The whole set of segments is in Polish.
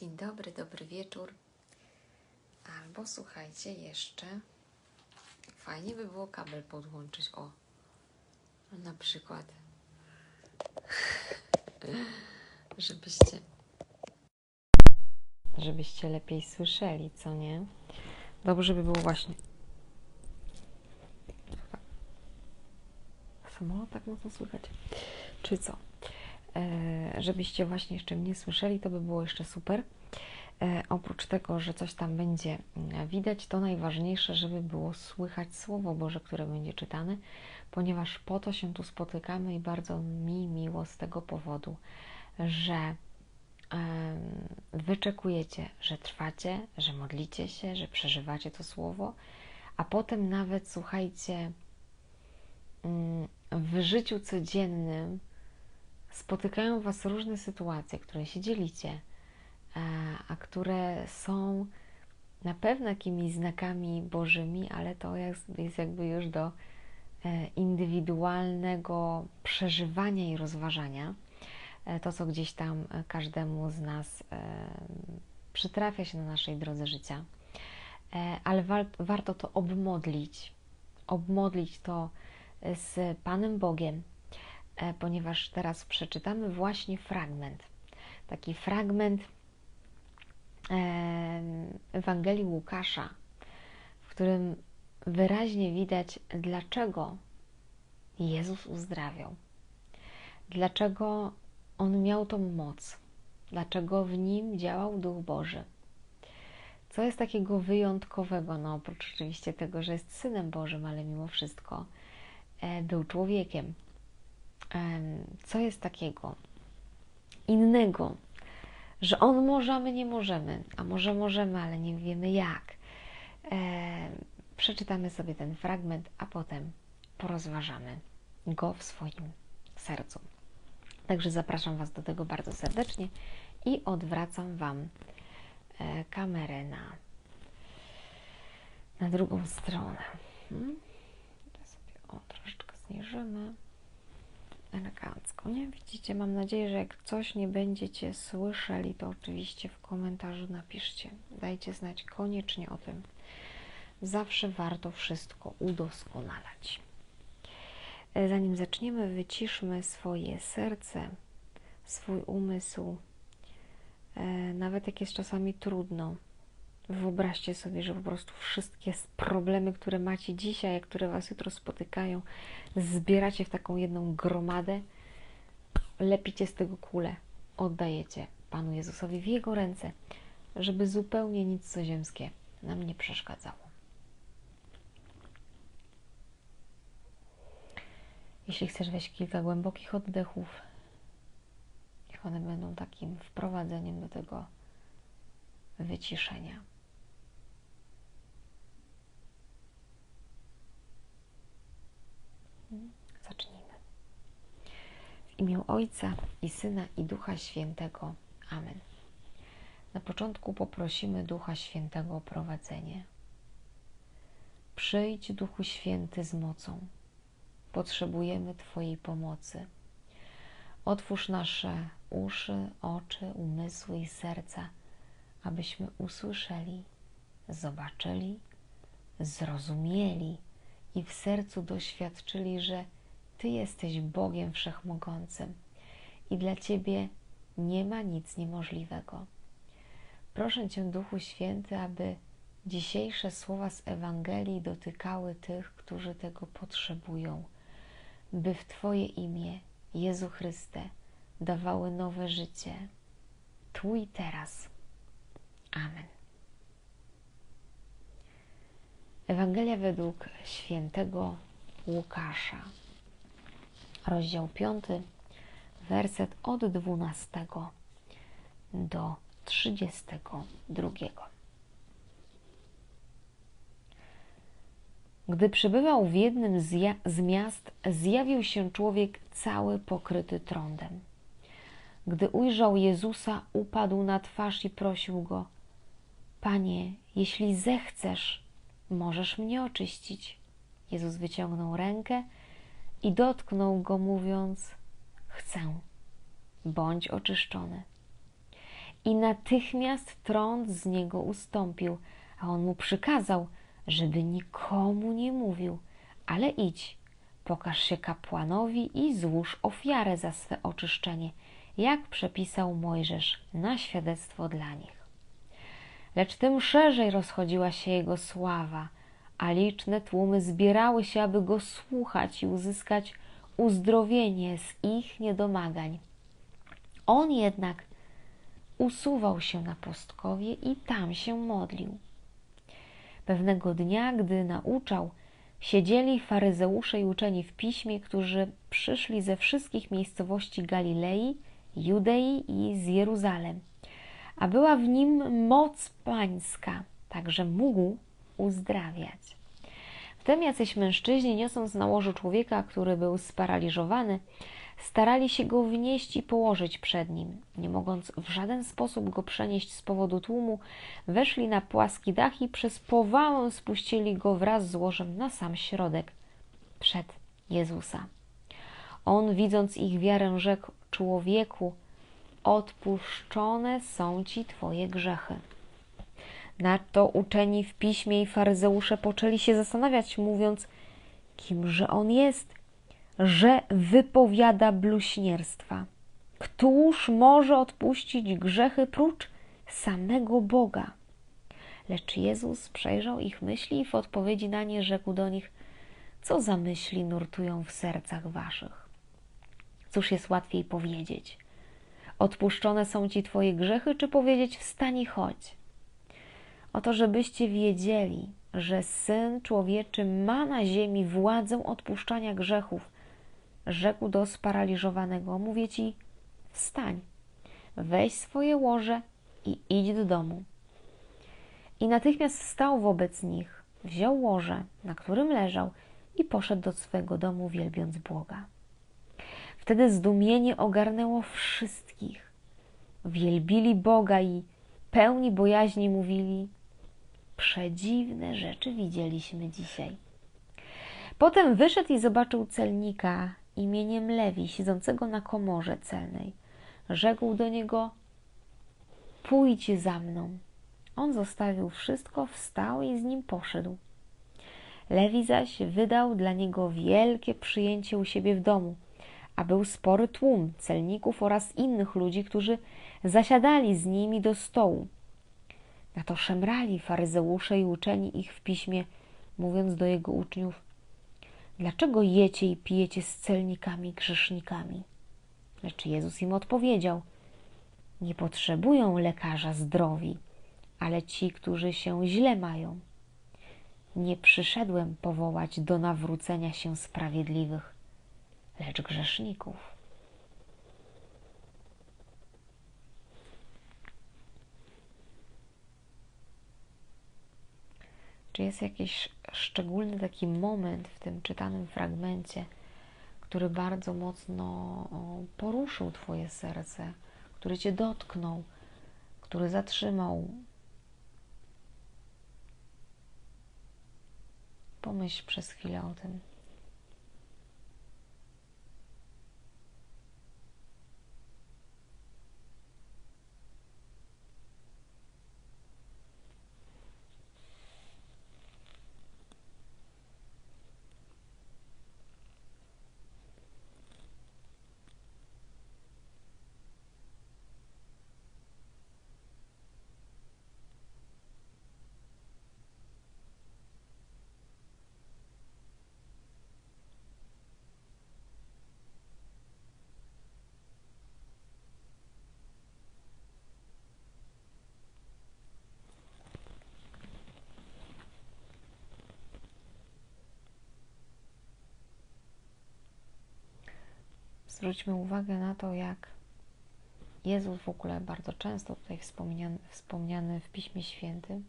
Dzień dobry, dobry wieczór. Albo słuchajcie, jeszcze fajnie by było kabel podłączyć. O, na przykład, żebyście, żebyście lepiej słyszeli, co nie? Dobrze by było właśnie. Samolot tak mocno słychać. Czy co? Żebyście właśnie jeszcze mnie słyszeli, to by było jeszcze super. E, oprócz tego, że coś tam będzie mm, widać, to najważniejsze, żeby było słychać Słowo Boże, które będzie czytane, ponieważ po to się tu spotykamy i bardzo mi miło z tego powodu, że wyczekujecie, że trwacie, że modlicie się, że przeżywacie to Słowo, a potem nawet słuchajcie, mm, w życiu codziennym spotykają Was różne sytuacje, które się dzielicie, a, a które są na pewno jakimiś znakami Bożymi, ale to jest, jakby już do e, indywidualnego przeżywania i rozważania. E, to, co gdzieś tam każdemu z nas e, przytrafia się na naszej drodze życia. Ale wa warto to obmodlić, obmodlić to z Panem Bogiem, E, ponieważ teraz przeczytamy właśnie fragment. Taki fragment Ewangelii Łukasza, w którym wyraźnie widać, dlaczego Jezus uzdrawiał, dlaczego on miał tą moc, dlaczego w nim działał Duch Boży. Co jest takiego wyjątkowego, no oprócz oczywiście tego, że jest synem Bożym, ale mimo wszystko e, był człowiekiem co jest takiego innego, że on może, a my nie możemy, a może możemy, ale nie wiemy jak. Przeczytamy sobie ten fragment, a potem porozważamy go w swoim sercu. Także zapraszam Was do tego bardzo serdecznie i odwracam Wam e, kamerę na, na drugą stronę. Hmm? Sobie o, troszeczkę zniżymy elegancko, nie? Widzicie, mam nadzieję, że jak coś nie będziecie słyszeli, to oczywiście w komentarzu napiszcie. Dajcie znać koniecznie o tym. Zawsze warto wszystko udoskonalać. E, zanim zaczniemy, wyciszmy swoje serce, swój umysł. E, nawet jak jest czasami trudno, Wyobraźcie sobie, że po prostu wszystkie problemy, które macie dzisiaj, które Was jutro spotykają, zbieracie w taką jedną gromadę, lepicie z tego kulę, oddajecie Panu Jezusowi w Jego ręce, żeby zupełnie nic co ziemskie nam nie przeszkadzało. Jeśli chcesz weź kilka głębokich oddechów, one będą takim wprowadzeniem do tego wyciszenia. Zacznijmy. W imię Ojca i Syna i Ducha Świętego. Amen. Na początku poprosimy Ducha Świętego o prowadzenie. Przyjdź, Duchu Święty, z mocą. Potrzebujemy Twojej pomocy. Otwórz nasze uszy, oczy, umysły i serca, abyśmy usłyszeli, zobaczyli, zrozumieli i w sercu doświadczyli, że Ty jesteś Bogiem Wszechmogącym i dla Ciebie nie ma nic niemożliwego. Proszę Cię, Duchu Święty, aby dzisiejsze słowa z Ewangelii dotykały tych, którzy tego potrzebują, by w Twoje imię, Jezu Chryste, dawały nowe życie, tu i teraz. Amen. Ewangelia według świętego Łukasza, rozdział 5, werset od 12 do 32. Gdy przebywał w jednym z, miast, zjawił się człowiek cały pokryty trądem. Gdy ujrzał Jezusa, upadł na twarz i prosił go: Panie, jeśli zechcesz, możesz mnie oczyścić. Jezus wyciągnął rękę i dotknął go, mówiąc: Chcę, bądź oczyszczony. i natychmiast trąd z niego ustąpił, a on mu przykazał, żeby nikomu nie mówił, ale idź, pokaż się kapłanowi i złóż ofiarę za swe oczyszczenie, jak przepisał Mojżesz na świadectwo dla nich. Lecz tym szerzej rozchodziła się jego sława, a liczne tłumy zbierały się, aby go słuchać i uzyskać uzdrowienie z ich niedomagań. On jednak usuwał się na pustkowie i tam się modlił. Pewnego dnia, gdy nauczał, siedzieli faryzeusze i uczeni w piśmie, którzy przyszli ze wszystkich miejscowości Galilei, Judei i z Jeruzalem, a była w nim moc pańska, także mógł uzdrawiać. Wtem jacyś mężczyźni, niosąc na łożu człowieka, który był sparaliżowany, starali się go wnieść i położyć przed nim. Nie mogąc w żaden sposób go przenieść z powodu tłumu, weszli na płaski dach i przez powałę spuścili go wraz z łożem na sam środek, przed Jezusa. On, widząc ich wiarę, rzekł człowieku, odpuszczone są ci twoje grzechy. Na to uczeni w piśmie i faryzeusze poczęli się zastanawiać, mówiąc, kimże on jest, że wypowiada bluźnierstwa. Któż może odpuścić grzechy prócz samego Boga? Lecz Jezus przejrzał ich myśli i w odpowiedzi na nie rzekł do nich: Co za myśli nurtują w sercach waszych? Cóż jest łatwiej powiedzieć? Odpuszczone są ci twoje grzechy, czy powiedzieć: Wstań i chodź? Oto, żebyście wiedzieli, że syn człowieczy ma na ziemi władzę odpuszczania grzechów rzekł do sparaliżowanego: Mówię ci, wstań, weź swoje łoże i idź do domu. I natychmiast wstał wobec nich, wziął łoże, na którym leżał, i poszedł do swego domu, wielbiąc Boga. Wtedy zdumienie ogarnęło wszystkich. Wielbili Boga i pełni bojaźni mówili: Przedziwne rzeczy widzieliśmy dzisiaj. Potem wyszedł i zobaczył celnika imieniem Lewi, siedzącego na komorze celnej. Rzekł do niego: Pójdź za mną. On zostawił wszystko, wstał i z nim poszedł. Lewi zaś wydał dla niego wielkie przyjęcie u siebie w domu, a był spory tłum celników oraz innych ludzi, którzy zasiadali z nimi do stołu. Na to szemrali faryzeusze i uczeni ich w piśmie, mówiąc do jego uczniów: Dlaczego jecie i pijecie z celnikami, grzesznikami? Lecz Jezus im odpowiedział: Nie potrzebują lekarza zdrowi, ale ci, którzy się źle mają. Nie przyszedłem powołać do nawrócenia się sprawiedliwych, lecz grzeszników. Czy jest jakiś szczególny taki moment w tym czytanym fragmencie, który bardzo mocno poruszył Twoje serce, który Cię dotknął, który zatrzymał? Pomyśl przez chwilę o tym. Zwróćmy uwagę na to, jak Jezus w ogóle bardzo często tutaj wspomniany, wspomniany w Piśmie Świętym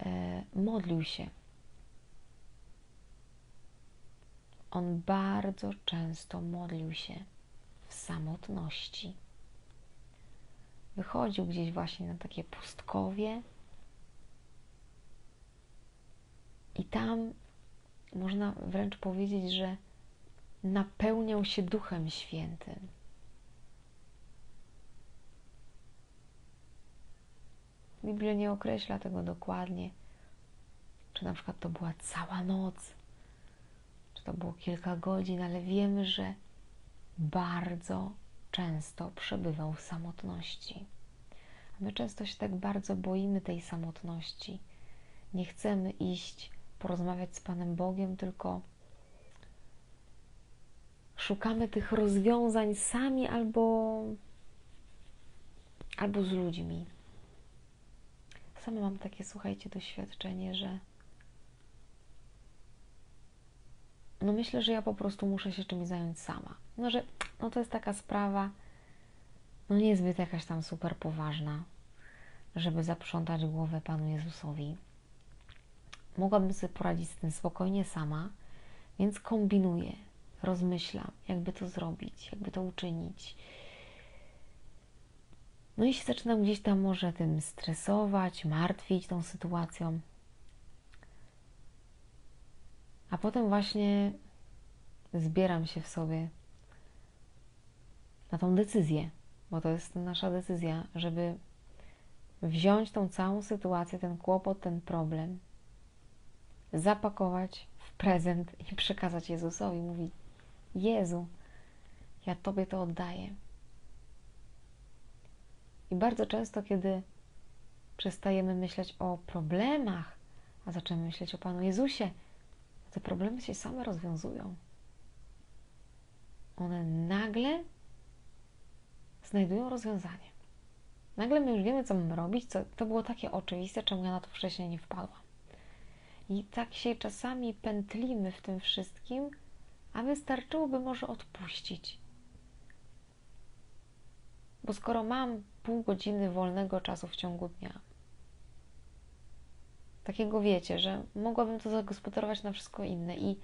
e, modlił się. On bardzo często modlił się w samotności. Wychodził gdzieś właśnie na takie pustkowie i tam można wręcz powiedzieć, że napełniał się Duchem Świętym. Biblia nie określa tego dokładnie, czy na przykład to była cała noc, czy to było kilka godzin, ale wiemy, że bardzo często przebywał w samotności. A my często się tak bardzo boimy tej samotności. Nie chcemy iść porozmawiać z Panem Bogiem, tylko szukamy tych rozwiązań sami albo, albo z ludźmi. Sama mam takie, słuchajcie, doświadczenie, że no myślę, że ja po prostu muszę się czymś zająć sama. No, że no to jest taka sprawa, no niezbyt jakaś tam super poważna, żeby zaprzątać głowę Panu Jezusowi. Mogłabym sobie poradzić z tym spokojnie sama, więc kombinuję, rozmyślam, jakby to zrobić, jakby to uczynić. No i się zaczynam gdzieś tam może tym stresować, martwić tą sytuacją. A potem właśnie zbieram się w sobie na tą decyzję, bo to jest nasza decyzja, żeby wziąć tą całą sytuację, ten kłopot, ten problem, zapakować w prezent i przekazać Jezusowi. Mówi: Jezu, ja Tobie to oddaję. I bardzo często, kiedy przestajemy myśleć o problemach, a zaczynamy myśleć o Panu Jezusie, te problemy się same rozwiązują. One nagle znajdują rozwiązanie. Nagle my już wiemy, co mamy robić, co, to było takie oczywiste, czemu ja na to wcześniej nie wpadłam. I tak się czasami pętlimy w tym wszystkim, a wystarczyłoby może odpuścić. Bo skoro mam pół godziny wolnego czasu w ciągu dnia, takiego wiecie, że mogłabym to zagospodarować na wszystko inne i,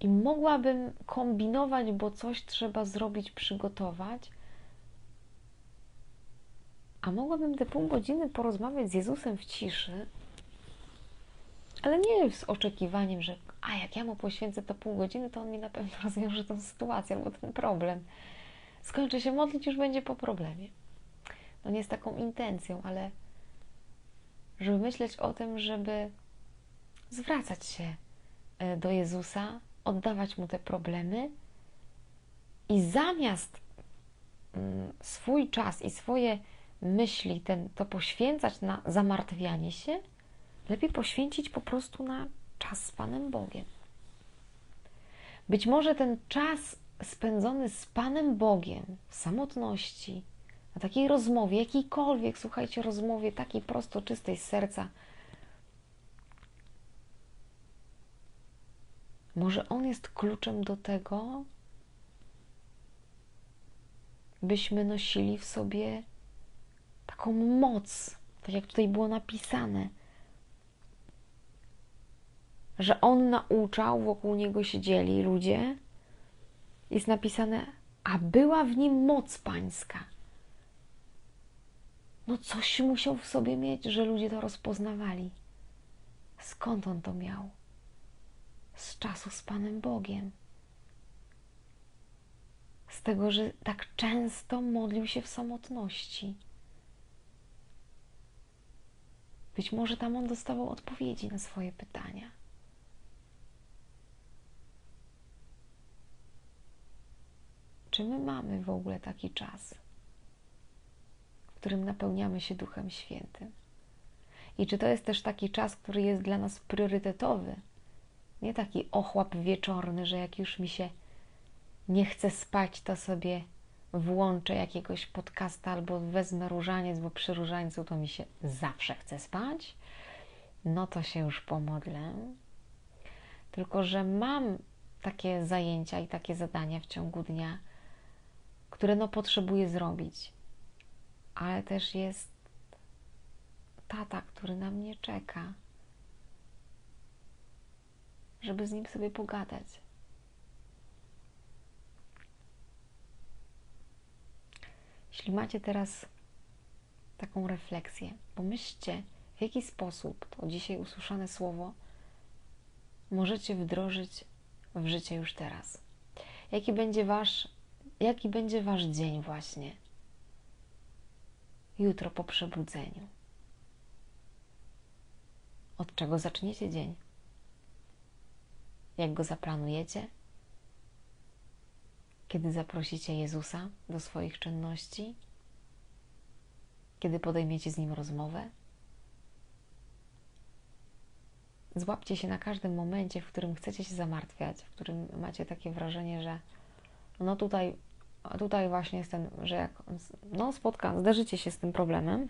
i mogłabym kombinować, bo coś trzeba zrobić, przygotować, a mogłabym te pół godziny porozmawiać z Jezusem w ciszy, ale nie z oczekiwaniem, że a jak ja mu poświęcę to pół godziny, to on mi na pewno rozwiąże tę sytuację albo ten problem. Skończę się modlić, już będzie po problemie. No nie z taką intencją, ale żeby myśleć o tym, żeby zwracać się e, do Jezusa, oddawać mu te problemy i zamiast mm, swój czas i swoje myśli, ten, to poświęcać na zamartwianie się, lepiej poświęcić po prostu na czas z Panem Bogiem. Być może ten czas spędzony z Panem Bogiem w samotności, na takiej rozmowie, jakiejkolwiek, słuchajcie, rozmowie takiej prosto, czystej z serca, może on jest kluczem do tego, byśmy nosili w sobie taką moc, tak jak tutaj było napisane, że on nauczał, wokół niego siedzieli ludzie, jest napisane, a była w nim moc pańska. No coś musiał w sobie mieć, że ludzie to rozpoznawali. Skąd on to miał? Z czasu z Panem Bogiem. Z tego, że tak często modlił się w samotności. Być może tam on dostawał odpowiedzi na swoje pytania. Czy my mamy w ogóle taki czas? którym napełniamy się Duchem Świętym. I czy to jest też taki czas, który jest dla nas priorytetowy? Nie taki ochłap wieczorny, że jak już mi się nie chce spać, to sobie włączę jakiegoś podcasta albo wezmę różaniec, bo przy różańcu to mi się zawsze chce spać. No to się już pomodlę. Tylko, że mam takie zajęcia i takie zadania w ciągu dnia, które no potrzebuję zrobić ale też jest tata, który na mnie czeka, żeby z nim sobie pogadać. Jeśli macie teraz taką refleksję, pomyślcie, w jaki sposób to dzisiaj usłyszane słowo możecie wdrożyć w życie już teraz. Jaki będzie wasz, jaki będzie wasz dzień właśnie? jutro po przebudzeniu. Od czego zaczniecie dzień? Jak go zaplanujecie? Kiedy zaprosicie Jezusa do swoich czynności? Kiedy podejmiecie z nim rozmowę? Złapcie się na każdym momencie, w którym chcecie się zamartwiać, w którym macie takie wrażenie, że no tutaj, tutaj właśnie jest ten, że jak no spotka, zderzycie się z tym problemem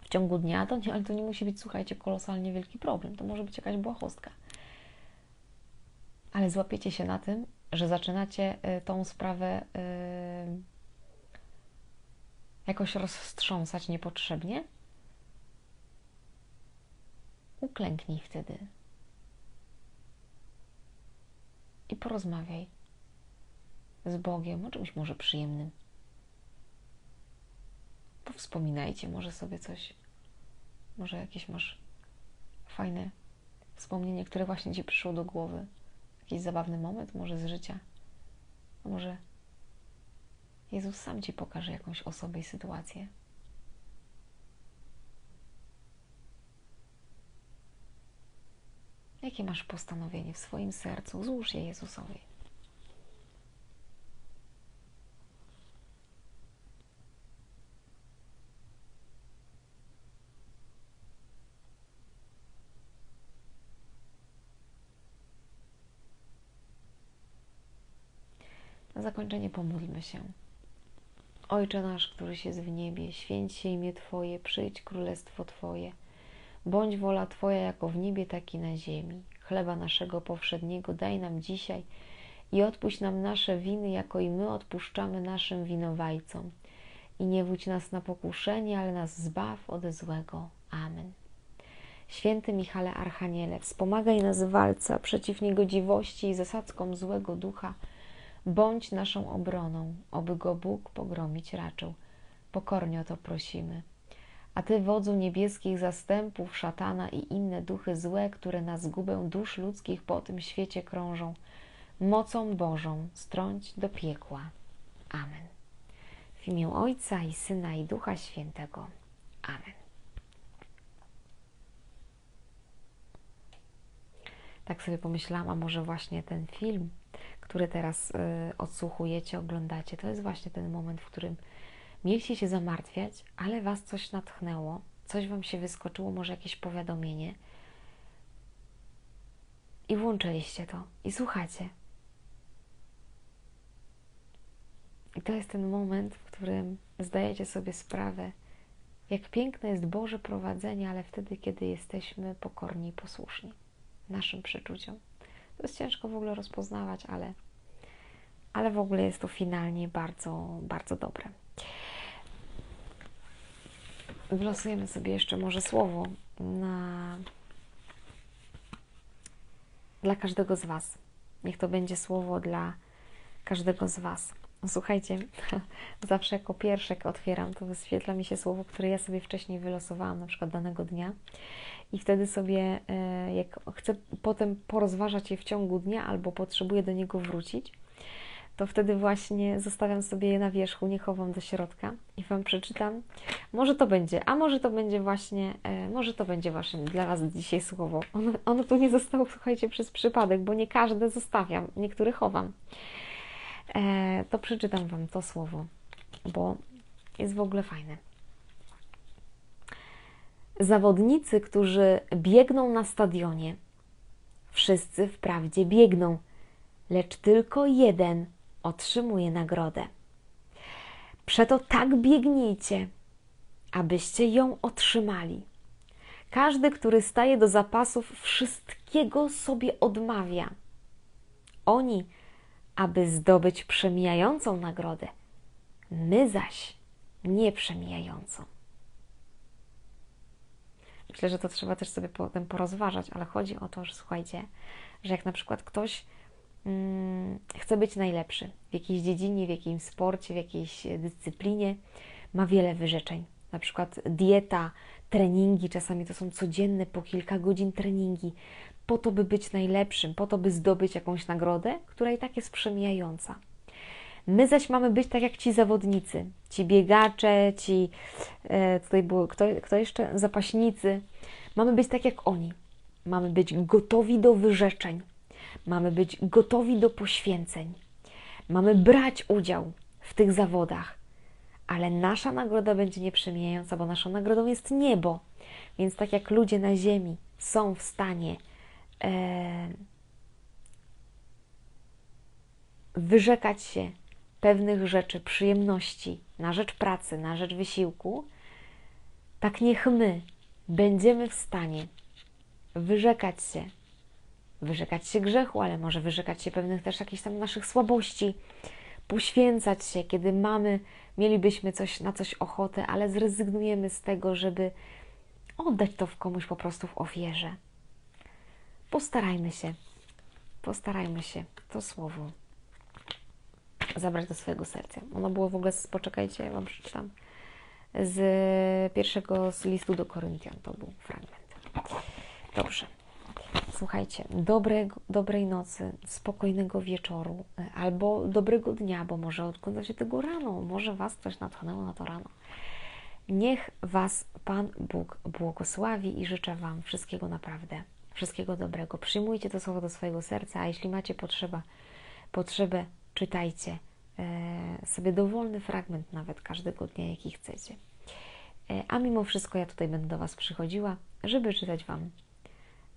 w ciągu dnia, to nie, ale to nie musi być, słuchajcie, kolosalnie wielki problem. To może być jakaś błahostka. Ale złapiecie się na tym, że zaczynacie y, tą sprawę y, jakoś rozstrząsać niepotrzebnie, uklęknij wtedy i porozmawiaj z Bogiem o czymś może przyjemnym. Powspominajcie może sobie coś, może jakieś masz fajne wspomnienie, które właśnie Ci przyszło do głowy, jakiś zabawny moment, może z życia, a może Jezus sam Ci pokaże jakąś osobę i sytuację. Jakie masz postanowienie w swoim sercu? Złóż je Jezusowi. Na zakończenie pomódlmy się. Ojcze nasz, któryś jest w niebie, święć się imię Twoje, przyjdź królestwo Twoje. Bądź wola Twoja jako w niebie, tak i na ziemi. Chleba naszego powszedniego daj nam dzisiaj i odpuść nam nasze winy, jako i my odpuszczamy naszym winowajcom. I nie wódź nas na pokuszenie, ale nas zbaw ode złego. Amen. Święty Michale Archaniele, wspomagaj nas w walce przeciw niegodziwości i zasadzkom złego ducha. Bądź naszą obroną, oby go Bóg pogromić raczył. Pokornie o to prosimy. A Ty, wodzu niebieskich zastępów, szatana i inne duchy złe, które na zgubę dusz ludzkich po tym świecie krążą, mocą Bożą strąć do piekła. Amen. W imię Ojca i Syna i Ducha Świętego. Amen. Tak sobie pomyślałam, a może właśnie ten film, który teraz y, odsłuchujecie, oglądacie, to jest właśnie ten moment, w którym mieliście się zamartwiać, ale Was coś natchnęło, coś Wam się wyskoczyło, może jakieś powiadomienie i włączyliście to i słuchacie. I to jest ten moment, w którym zdajecie sobie sprawę, jak piękne jest Boże prowadzenie, ale wtedy, kiedy jesteśmy pokorni i posłuszni naszym przeczuciom. To jest ciężko w ogóle rozpoznawać, ale, ale w ogóle jest to finalnie bardzo, bardzo dobre. Wlosujemy sobie jeszcze może słowo na... dla każdego z Was. Niech to będzie słowo dla każdego z Was. Słuchajcie, zawsze jako pierwsze otwieram, to wyświetla mi się słowo, które ja sobie wcześniej wylosowałam, na przykład danego dnia. I wtedy sobie, e, jak chcę potem porozważać je w ciągu dnia albo potrzebuję do niego wrócić, to wtedy właśnie zostawiam sobie je na wierzchu, nie chowam do środka i Wam przeczytam. Może to będzie, a może to będzie właśnie, e, może to będzie właśnie dla Was dzisiaj słowo. Ono, ono tu nie zostało, słuchajcie, przez przypadek, bo nie każde zostawiam, niektóre chowam. E, to przeczytam Wam to słowo, bo jest w ogóle fajne. Zawodnicy, którzy biegną na stadionie, wszyscy wprawdzie biegną, lecz tylko jeden otrzymuje nagrodę. Przeto tak biegnijcie, abyście ją otrzymali. Każdy, który staje do zapasów, wszystkiego sobie odmawia. Oni, aby zdobyć przemijającą nagrodę, my zaś nieprzemijającą. Myślę, że to trzeba też sobie potem porozważać, ale chodzi o to, że słuchajcie, że jak na przykład ktoś mm, chce być najlepszy w jakiejś dziedzinie, w jakimś sporcie, w jakiejś dyscyplinie, ma wiele wyrzeczeń. Na przykład dieta, treningi, czasami to są codzienne po kilka godzin treningi, po to, by być najlepszym, po to, by zdobyć jakąś nagrodę, która i tak jest przemijająca. My zaś mamy być tak jak ci zawodnicy, ci biegacze, ci, e, tutaj było, kto, kto jeszcze, zapaśnicy. Mamy być tak jak oni. Mamy być gotowi do wyrzeczeń. Mamy być gotowi do poświęceń. Mamy brać udział w tych zawodach, ale nasza nagroda będzie nieprzemijająca, bo naszą nagrodą jest niebo. Więc tak jak ludzie na ziemi są w stanie wyrzekać się pewnych rzeczy, przyjemności na rzecz pracy, na rzecz wysiłku, tak niech my będziemy w stanie wyrzekać się, wyrzekać się grzechu, ale może wyrzekać się pewnych też jakichś tam naszych słabości, poświęcać się, kiedy mamy, mielibyśmy coś na coś ochotę, ale zrezygnujemy z tego, żeby oddać to w komuś po prostu w ofierze. Postarajmy się, postarajmy się to słowo zabrać do swojego serca. Ono było w ogóle, poczekajcie, ja Wam przeczytam, z pierwszego z listu do Koryntian, to był fragment. Dobrze. Słuchajcie, dobrego, dobrej nocy, spokojnego wieczoru e, albo dobrego dnia, bo może oglądacie tego rano, może Was ktoś natchnęło na to rano. Niech Was Pan Bóg błogosławi i życzę Wam wszystkiego naprawdę, wszystkiego dobrego. Przyjmujcie to słowo do swojego serca, a jeśli macie potrzebę, potrzebę czytajcie e, sobie dowolny fragment nawet każdego dnia, jaki chcecie. E, a mimo wszystko ja tutaj będę do Was przychodziła, żeby czytać Wam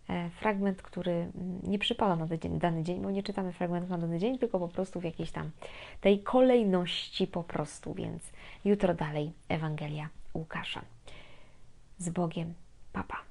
e, fragment, który mm, nie przypada na dany dzień, bo nie czytamy fragmentu na dany dzień, tylko po prostu w jakiejś tam tej kolejności po prostu, więc jutro dalej Ewangelia Łukasza. Z Bogiem, papa.